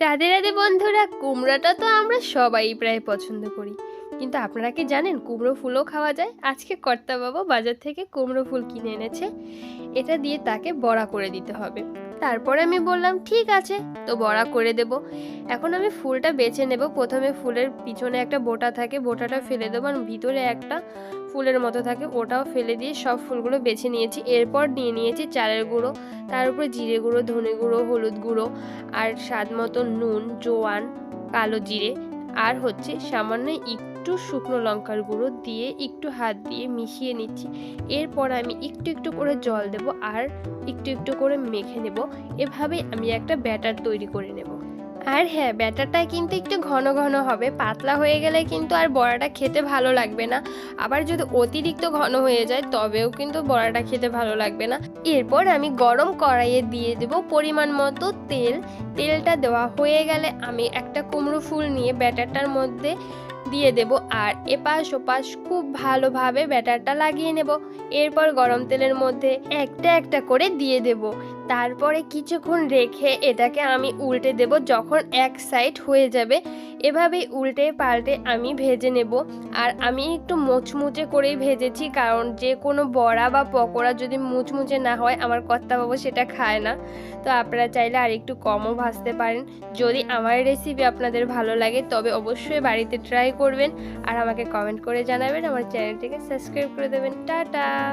রাধে রাধে বন্ধুরা, কুমড়াটা তো আমরা সবাই প্রায় পছন্দ করি। কিন্তু আপনারা কি জানেন কুমড়ো ফুলও খাওয়া যায়? আজকে কর্তা বাবা বাজার থেকে কুমড়ো ফুল কিনে এনেছে। এটা দিয়ে তাকে বড়া করে দিতে হবে। তারপরে আমি বললাম, ঠিক আছে, তো বড়া করে দেব। এখন আমি ফুলটা বেছে নেব। প্রথমে ফুলের পিছনে একটা বোটা থাকে, বোটাটা ফেলে দেবো আর ভিতরে একটা ফুলের মতো থাকে, ওটাও ফেলে দিয়ে সব ফুলগুলো বেছে নিয়েছি। এরপর নিয়ে নিয়েছি চালের গুঁড়ো, তার উপরে জিরে গুঁড়ো, ধনে গুঁড়ো, হলুদ গুঁড়ো, আর স্বাদ মতো নুন, জোয়ান, কালো জিরে। আর হচ্ছে সামান্য একটু শুকনো লঙ্কার গুঁড়ো দিয়ে একটু হাত দিয়ে মিশিয়ে নিচ্ছি। এরপর আমি একটু একটু করে জল দেব আর একটু একটু করে মেখে নেব। এভাবেই আমি একটা ব্যাটার তৈরি করে নেব। আর হ্যাঁ ব্যাটারটা কিন্তু একটু ঘন ঘন হবে। পাতলা হয়ে গেলে কিন্তু আর বড়াটা খেতে ভালো লাগবে না। আবার যদি অতিরিক্ত ঘন হয়ে যায়, তবেও কিন্তু বড়াটা খেতে ভালো লাগবে না। এরপর আমি গরম কড়াইয়ে দিয়ে দেব পরিমাণ মতো তেল। তেলটা দেওয়া হয়ে গেলে আমি একটা কুমড়ো ফুল নিয়ে ব্যাটারটার মধ্যে দিয়ে দেব আর এপাশ ওপাশ খুব ভালোভাবে ব্যাটারটা লাগিয়ে নেব। এরপর গরম তেলের মধ্যে একটা একটা করে দিয়ে দেব। তারপরে কিছুক্ষণ রেখে এটাকে আমি উল্টে দেব যখন এক সাইড হয়ে যাবে। এভাবেই উল্টে পাল্টে আমি ভেজে নেব। আর আমি একটু মুচমুচে করেই ভেজেছি কারণ যে কোনো বড়া বা পকোড়া যদি মুচমুচে না হয় আমার কর্তাবাবু সেটা খায় না। তো আপনারা চাইলে আর একটু কমও ভাজতে পারেন। যদি আমার রেসিপি আপনাদের ভালো লাগে তবে অবশ্যই বাড়িতে ট্রাই করবেন আর আমাকে কমেন্ট করে জানাবেন। আমার চ্যানেলটিকে সাবস্ক্রাইব করে দেবেন। টাটা!